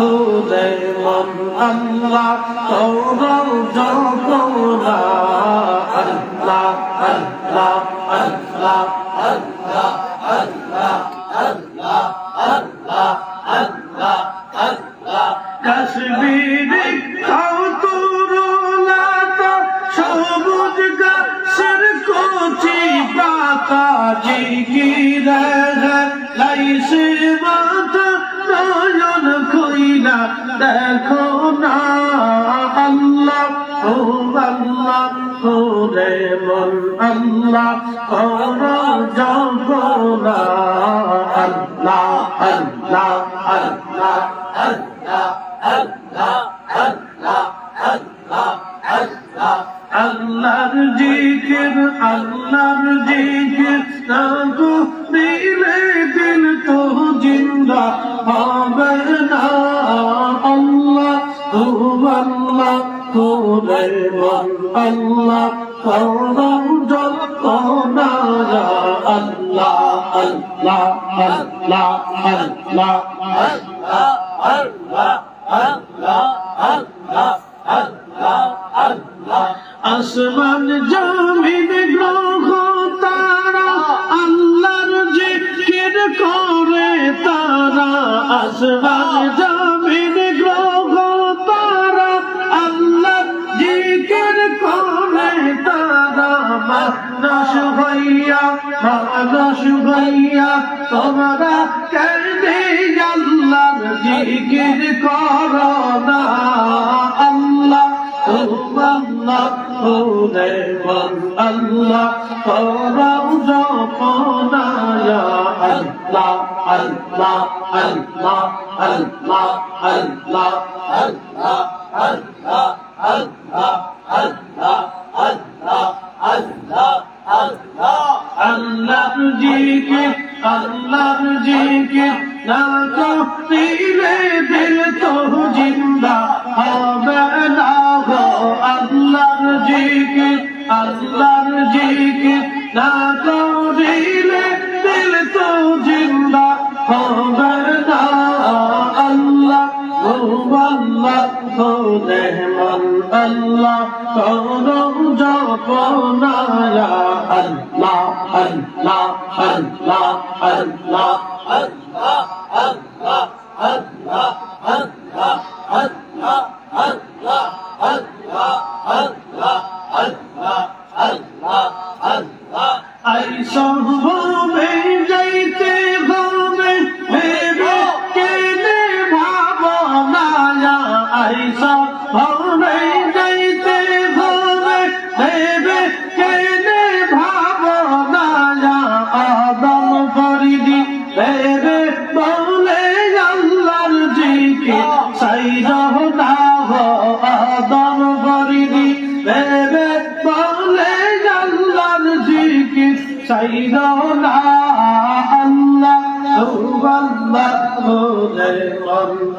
খুদে মন আল্লাহ তোর জপনা আল্লাহ আল্লাহ আল্লাহ আল্লাহ দেখো না আল্লাহ, ও আল্লাহ, ওরে মন আল্লাহ, কর জপনা আল্লাহ আল্লাহ আল্লাহ আল্লাহ আল্লাহ আল্লাহ আল্লাহ আল্লাহ, আল্লাহর জিকির আল্লাহর জিকির নাগো দিলে দিল তো জিন্দা হবে না। মন আসমান জমিন গ্রহ তারা আল্লাহর জিকির করে তারা। আসমান জমিন বাতাস হইয়া বাতাস হইয়া তোমরা কেনে আল্লাহর জিকির কর না। আল্লাহ আল্লাহ ওরে আল্লাহ তোরাও জপনা আল্লাহ আল্লাহ আল্লাহ আল্লাহ আল্লাহ আল্লাহ আল্লাহ। ডাল তো দিলে দিল তো জিন্দা হবে না গো আল্লাহর জিকির আল্লাহর জিকির না তো দিলে দিল তো জিন্দা হবে না আল্লাহ ও আল্লাহ তো রহমান আল্লাহ তো রোজা পানায়া Allah, Allah, Allah, Allah, Allah, Allah. আল্লাহ আল্লাহ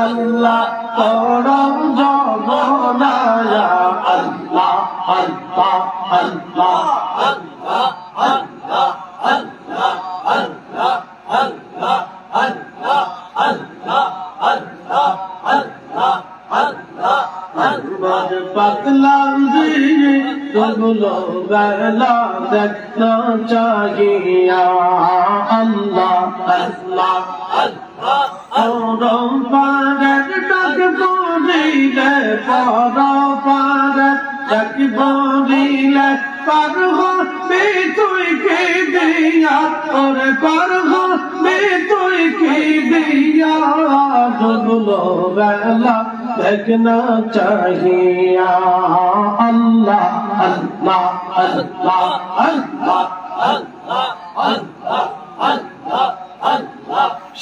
আল্লাহ করম জগনা আল্লাহ আল্লাহ আল্লাহ আল্লাহ আল্লাহ আল্লাহ আল্লাহ আল্লাহ আল্লাহ আল্লাহ আল্লাহ আল্লাহ আল্লাহ আল্লাহ পাতলা দিয়ে গুলো বেলা বলিলে পর হবে তুই কে দিয়া ওরে পার হবে তুই কে দিয়া গুলো বেলা দেখনা চাহিয়া আল্লাহ আল্লাহ আল্লাহ আল্লাহ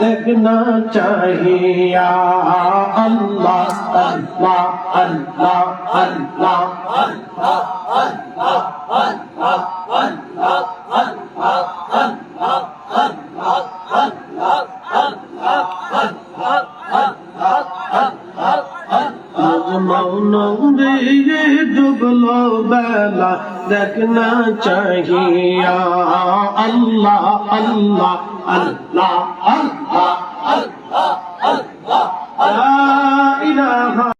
দেখনা চাহিয়া আল্লাহ আল্লাহ আল্লাহ আল্লাহ মৌন দিয়ে ডুবলো বেলা দেখনা চাহিয়া আল্লাহ আল্লাহ আল্লাহ আল্লাহ আল্লাহ আল্লাহ